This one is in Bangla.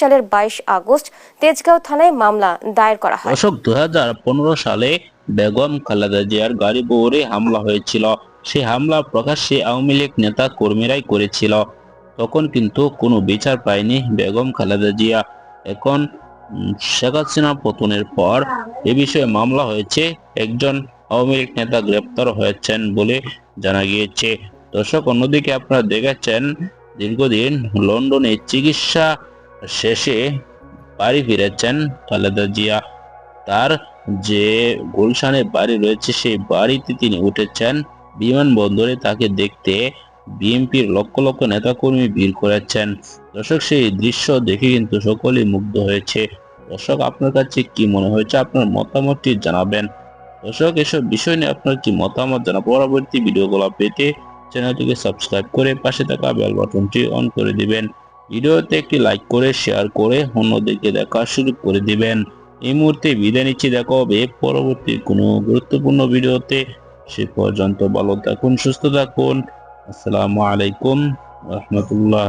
সালের বাইশ আগস্ট তেজগাঁও থানায় মামলা দায়ের করা হয়। দশক দু সালে বেগম খালেদা জিয়ার গাড়ি বহরে হামলা হয়েছিল। সেই হামলা প্রকাশ্যে আওয়ামী লীগ নেতা কর্মীরাই করেছিল। তখন কিন্তু কোনো বিচার পায়নি বেগম খালেদা জিয়া। এখন শেখ হাসিনা পতনের পর এ বিষয়ে মামলা হয়েছে। একজন আওয়ামী লীগ নেতা গ্রেপ্তার হয়েছেন বলে জানা গিয়েছে। দর্শক, অন্যদিকে আপনারা দেখেছেন দীর্ঘদিন লন্ডনে চিকিৎসা শেষে বাড়ি ফিরেছেন খালেদা জিয়া। তার যে গুলশানে বাড়ি রয়েছে, সেই বাড়িতে তিনি উঠেছেন। বিমানবন্দরে তাকে দেখতে বিএনপির লক্ষ লক্ষ নেতাকর্মী ভিড় করেছেন। দর্শক, সেই দৃশ্য দেখে কিন্তু সকলেই মুগ্ধ হয়েছে। দর্শক, আপনার কাছে কি মনে হয়েছে? আপনার মতামতটি জানাবেন। দর্শক, এসব বিষয় নিয়ে আপনার কি মতামত জানা পরবর্তী ভিডিওগুলো পেতে চ্যানেলটিকে সাবস্ক্রাইব করে পাশে থাকা বেল বাটনটি অন করে দিবেন। ভিডিওতে একটি লাইক করে শেয়ার করে অন্যদেরকে দেখা শুরু করে দিবেন। এই মুহূর্তে বিদায় নিচ্ছি। দেখা হবে পরবর্তী কোনো গুরুত্বপূর্ণ ভিডিওতে। সে পর্যন্ত ভালো থাকুন, সুস্থ থাকুন। আসসালামু আলাইকুম, রহমতুল্লাহ।